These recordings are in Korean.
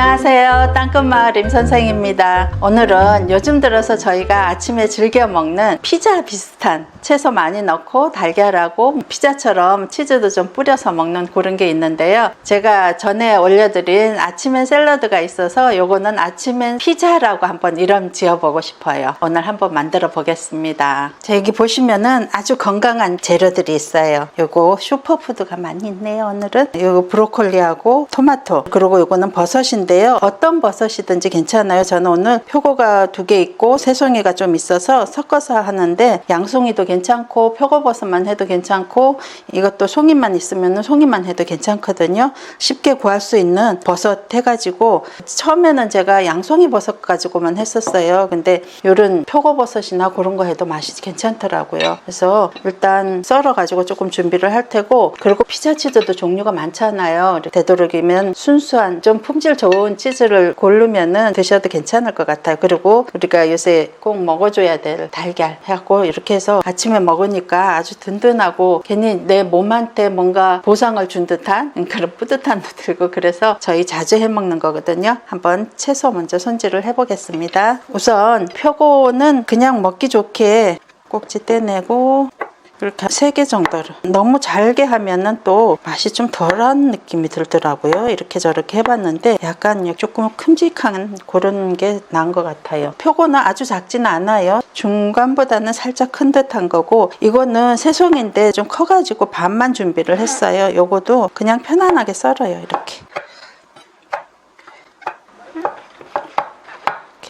안녕하세요. 땅끝마을 임선생입니다. 오늘은 요즘 들어서 저희가 아침에 즐겨 먹는 피자 비슷한 채소 많이 넣고 달걀하고 피자처럼 치즈도 좀 뿌려서 먹는 그런 게 있는데요. 제가 전에 올려드린 아침엔 샐러드가 있어서 요거는 아침엔 피자라고 한번 이름 지어보고 싶어요. 오늘 한번 만들어 보겠습니다. 자, 여기 보시면은 아주 건강한 재료들이 있어요. 요거 슈퍼푸드가 많이 있네요. 오늘은 요거 브로콜리하고 토마토 그리고 요거는 버섯인데요. 어떤 버섯이든지 괜찮아요. 저는 오늘 표고가 두 개 있고 새송이가 좀 있어서 섞어서 하는데 양송이도 괜찮 고 표고버섯만 해도 괜찮고 이것도 송이만 있으면 송이만 해도 괜찮거든요. 쉽게 구할 수 있는 버섯 해가지고 처음에는 제가 양송이 버섯 가지고만 했었어요. 근데 요런 표고버섯이나 그런 거 해도 맛이 괜찮더라고요. 그래서 일단 썰어가지고 조금 준비를 할 테고 그리고 피자 치즈도 종류가 많잖아요. 되도록이면 순수한 좀 품질 좋은 치즈를 고르면은 드셔도 괜찮을 것 같아요. 그리고 우리가 요새 꼭 먹어줘야 될 달걀 해갖고 이렇게 해서 아침 에 먹으니까 아주 든든하고 괜히 내 몸한테 뭔가 보상을 준 듯한 그런 뿌듯함도 들고 그래서 저희 자주 해 먹는 거거든요. 한번 채소 먼저 손질을 해보겠습니다. 우선 표고는 그냥 먹기 좋게 꼭지 떼내고 이렇게 세 개 정도를 너무 잘게 하면은 또 맛이 좀 덜한 느낌이 들더라고요. 이렇게 저렇게 해봤는데 약간 조금 큼직한 그런 게 나은 것 같아요. 표고는 아주 작지는 않아요. 중간보다는 살짝 큰 듯한 거고 이거는 새송인데 좀 커가지고 반만 준비를 했어요. 요거도 그냥 편안하게 썰어요 이렇게.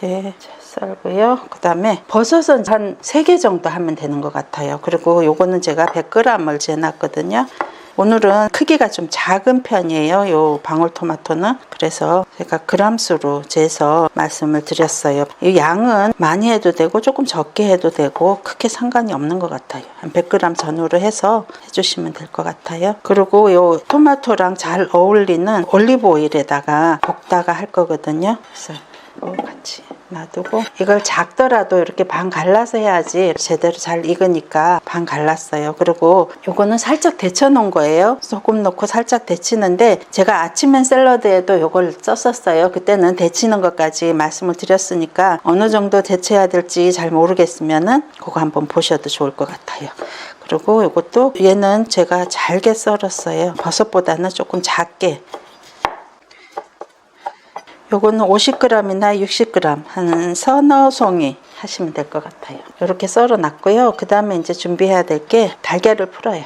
이렇게 썰고요. 그 다음에 버섯은 한 3개 정도 하면 되는 것 같아요. 그리고 요거는 제가 100g을 재놨거든요. 오늘은 크기가 좀 작은 편이에요. 요 방울토마토는. 그래서 제가 그람수로 재서 말씀을 드렸어요. 이 양은 많이 해도 되고 조금 적게 해도 되고 크게 상관이 없는 것 같아요. 한 100g 전후로 해서 해주시면 될 것 같아요. 그리고 요 토마토랑 잘 어울리는 올리브 오일에다가 볶다가 할 거거든요. 그래서 요 같이 놔두고 이걸 작더라도 이렇게 반 갈라서 해야지 제대로 잘 익으니까 반 갈랐어요. 그리고 요거는 살짝 데쳐 놓은 거예요. 소금 넣고 살짝 데치는데 제가 아침엔 샐러드에도 요걸 썼었어요. 그때는 데치는 것까지 말씀을 드렸으니까 어느 정도 데쳐야 될지 잘 모르겠으면은 그거 한번 보셔도 좋을 것 같아요. 그리고 요것도 얘는 제가 잘게 썰었어요. 버섯보다는 조금 작게 요거는 50g이나 60g 한 서너 송이 하시면 될 것 같아요. 이렇게 썰어 놨고요. 그 다음에 이제 준비해야 될 게 달걀을 풀어요.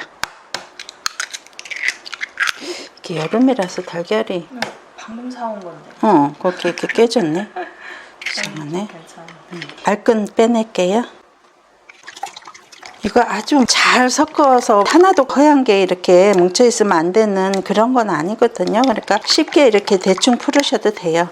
이게 여름이라서 달걀이 방금 사온 건데. 어 거기 이렇게 깨졌네. 이상하네. 괜찮아. 알끈 빼낼게요. 이거 아주 잘 섞어서 하나도 허연 게 이렇게 뭉쳐 있으면 안 되는 그런 건 아니거든요. 그러니까 쉽게 이렇게 대충 풀으셔도 돼요.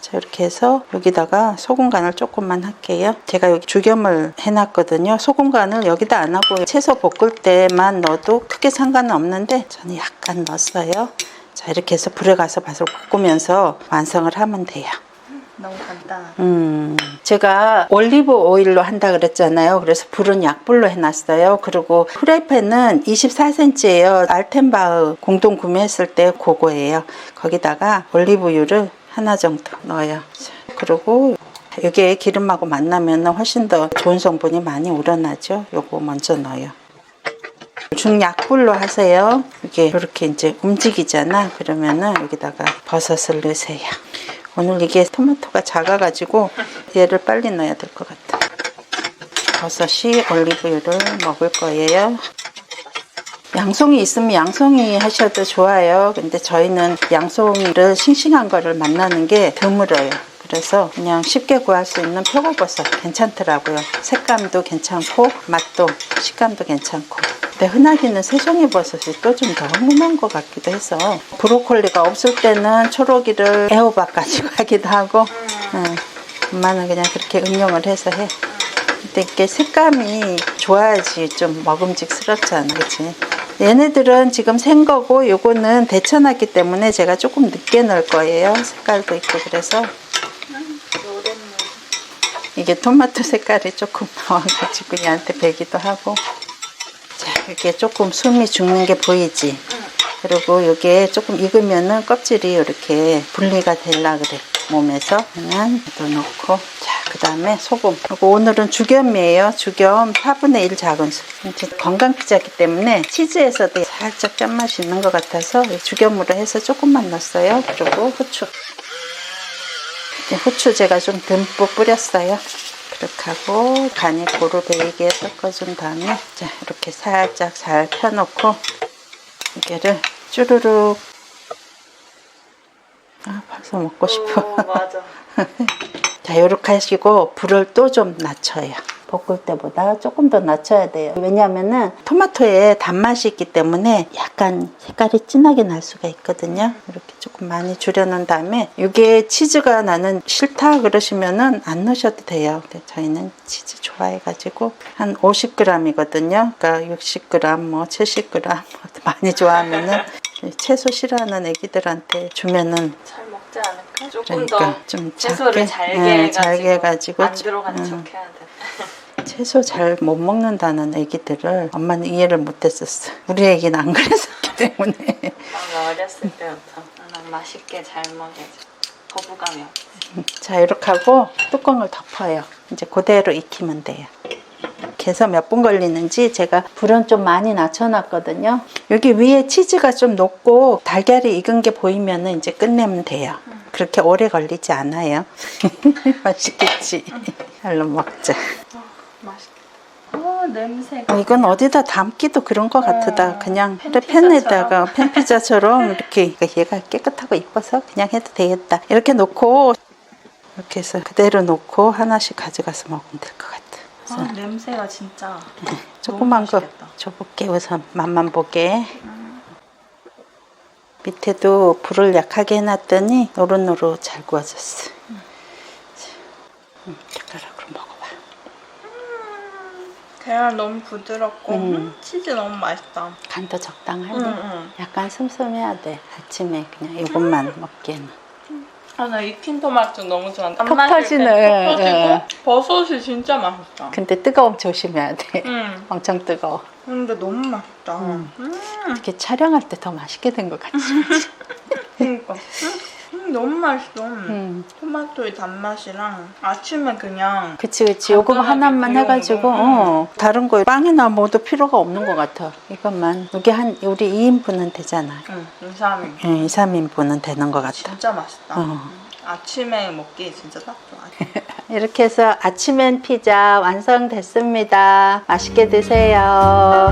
자 이렇게 해서 여기다가 소금 간을 조금만 할게요. 제가 여기 죽염을 해놨거든요. 소금 간을 여기다 안 하고 채소 볶을 때만 넣어도 크게 상관은 없는데 저는 약간 넣었어요. 자 이렇게 해서 불에 가서 바로 볶으면서 완성을 하면 돼요. 너무 간단하다. 음, 제가 올리브 오일로 한다 그랬잖아요. 그래서 불은 약불로 해놨어요. 그리고 프라이팬은 24cm예요. 알텐바흐 공동 구매했을 때 그거예요. 거기다가 올리브유를 하나 정도 넣어요. 자, 그리고 이게 기름하고 만나면 훨씬 더 좋은 성분이 많이 우러나죠. 요거 먼저 넣어요. 중약불로 하세요. 이게 이렇게 이제 움직이잖아. 그러면은 여기다가 버섯을 넣으세요. 오늘 이게 토마토가 작아가지고 얘를 빨리 넣어야 될 것 같아. 버섯이 올리브유를 먹을 거예요. 양송이 있으면 양송이 하셔도 좋아요. 근데 저희는 양송이를 싱싱한 거를 만나는 게 드물어요. 그래서 그냥 쉽게 구할 수 있는 표고버섯 괜찮더라고요. 색감도 괜찮고 맛도 식감도 괜찮고. 근데 흔하게는 새송이 버섯이 또 좀더 흔한 것 같기도 해서 브로콜리가 없을 때는 초록이를 애호박 가지고 하기도 하고 응. 엄마는 그냥 그렇게 응용을 해서 해. 근데 이게 색감이 좋아야지 좀 먹음직스럽잖아, 그치? 얘네들은 지금 생 거고 요거는 데쳐놨기 때문에 제가 조금 늦게 넣을 거예요. 색깔도 있고 그래서 이게 토마토 색깔이 조금 나와가지고 얘한테 배기도 하고 자 이게 조금 숨이 죽는 게 보이지? 그리고 이게 조금 익으면은 껍질이 이렇게 분리가 되려 그래. 몸에서 그냥 또 넣고. 자 그다음에 소금. 그리고 오늘은 죽염이에요. 죽염 4분의 1 작은 스푼 이제 건강 피자기 때문에 치즈에서도 살짝 짠맛이 있는 것 같아서 죽염으로 해서 조금만 넣었어요. 그리고 후추. 후추 제가 좀 듬뿍 뿌렸어요 그렇게 하고 간이 고루 배이게 섞어준 다음에 자 이렇게 살짝 잘 펴놓고 이게를 쭈루룩 아 벌써 먹고 싶어. 오, 맞아. 자 이렇게 하시고 불을 또 좀 낮춰요 볶을 때보다 조금 더 낮춰야 돼요 왜냐하면은 토마토에 단맛이 있기 때문에 약간 색깔이 진하게 날 수가 있거든요 이렇게 조금 많이 줄여놓은 다음에 이게 치즈가 나는 싫다 그러시면은 안 넣으셔도 돼요 근데 저희는 치즈 좋아해가지고 한 50g이거든요 그러니까 60g 뭐 70g 많이 좋아하면은 채소 싫어하는 애기들한테 주면은 잘 먹지 않을까? 조금 그러니까 더 좀 채소를 작게, 잘게 예, 해가지고, 잘게 해가지고 안 들어가는 음. 척 해야 돼. 채소 잘 못 먹는다는 애기들을 엄마는 이해를 못했었어. 우리 애기는 안 그랬었기 때문에. 뭔가 어렸을 때부터 난 맛있게 잘 먹여야지. 거부감이 없어. 자 이렇게 하고 뚜껑을 덮어요. 이제 그대로 익히면 돼요. 해서 몇 분 걸리는지 제가 불은 좀 많이 낮춰놨거든요. 여기 위에 치즈가 좀 녹고 달걀이 익은 게 보이면 이제 끝내면 돼요. 그렇게 오래 걸리지 않아요. 맛있겠지. 얼른 먹자. 맛있겠다. 오 냄새가. 어, 이건 어디다 담기도 그런 것 같다. 어, 그냥. 팬에다가 팬피자처럼 이렇게 그러니까 얘가 깨끗하고 이뻐서 그냥 해도 되겠다. 이렇게 놓고 이렇게 해서 그대로 놓고 하나씩 가져가서 먹으면 될 것 같아. 아, 냄새가 진짜. 조그만 거 맛있겠다. 줘볼게 우선 맛만 보게. 밑에도 불을 약하게 해놨더니 노릇노릇 잘 구워졌어. 자, 음, 젓가락으로 먹어봐. 계란 너무 부드럽고 음. 음, 치즈 너무 맛있다. 간도 적당하네. 응, 응. 약간 슴슴해야 돼. 아침에 그냥 이것만 먹기에는. 아, 나 익힌 토마토 너무 좋아한다. 톡 터지네. 톡 터지고 예. 버섯이 진짜 맛있다. 근데 뜨거움 조심해야 돼. 응. 엄청 뜨거워. 근데 너무 맛있다. 음. 음. 이렇게 촬영할 때 더 맛있게 된 것 같지? 그러니까. 음, 너무 맛있어. 음. 토마토의 단맛이랑 아침에 그냥 그치 그치. 요거 간단하게 하나만 해가지고 거. 어, 다른 거 빵이나 뭐도 필요가 없는 것 같아. 이것만. 이게 한 우리 2인분은 되잖아. 응, 인삼이 예, 2, 3인분은 되는 것 같아. 진짜 맛있다. 어. 음. 아침에 먹기 진짜 딱 좋아. 이렇게 해서 아침엔 피자 완성됐습니다. 맛있게 드세요.